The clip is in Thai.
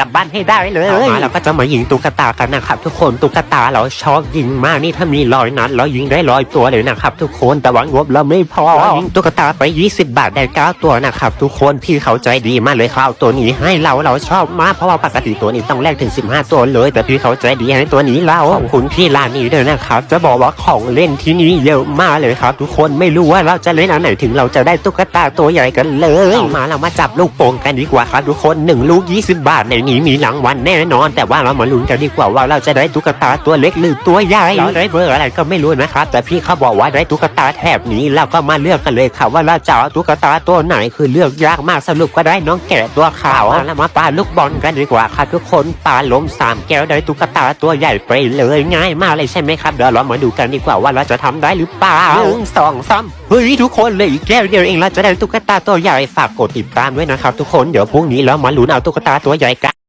กลับบ้านให้ได้เลยมาเราก็จะมายิงตุ๊กตากันนะครับทุกคนตุ๊กตาเราชอบยิงมากนี่ถ้ามีร้อยนัดเรายิงได้ร้อยตัวเลยนะครับทุกคนแต่ว่างบเราไม่พอยิงตุ๊กตาไป 20 บาทได้เก้าตัวนะครับทุกคนพี่เขาใจดีมากเลยเขาเอาตัวนี้ให้เราเราชอบมากเพราะว่าปกติตัวนี้ต้องแลกถึง 15 ตัวเลย แต่พี่เขาใจดีให้ตัวนี้เราขอบคุณพี่ร้านนี้ด้วยนะครับจะบอกว่าของเล่นที่นี่เยอะมากเลยครับ ทุกคนไม่รู้ว่าเราจะเล่นอันไหนถึงเราจะได้ตุ๊กตาตัวใหญ่กันเลยเามาเรามาจับลูกโป่งกันดีกว่าครับทุกคนหนึ่งลูก 20 บาทในนมีรางวัลแน่นอน แต่ว่าเรามาลุ้นกันดีกว่าว่าเราจะได้ตุ๊กตาตัวเล็กหรือตัวใหญ่เราได้เบอร์อะไรก็ไม่รู้นะครับ แต่พี่เขาบอกว่าได้ตุ๊กตาแถบนี้เราก็มาเลือกกันเลยครับว่าเราจะเอาตุ๊กตาตัวไหนคือเลือกยากมากสรุปก็ได้น้องแกะตัวขาวแล้วมาปาลูกบอลกันดีกว่าครับทุกคนปาล้มสามแก้วได้ตุ๊กตาตัวใหญ่ไปเลยง่ายมากเลยใช่ไหมครับเดี๋ยวเรามาดูกันดีกว่าว่าเราจะทำได้หรือเปล่าหนึ่งสองสามเฮ้ยทุกคนเลยอีกแก้วเดียวเองเราจะได้ตุ๊กตาตัวใหญ่ฝากกดติดตามด้วยนะครับทุกคนเดี๋ยวพรุ่งนี้เรามาลุ้นเอาตุ๊กตาตัวใหญ่กัน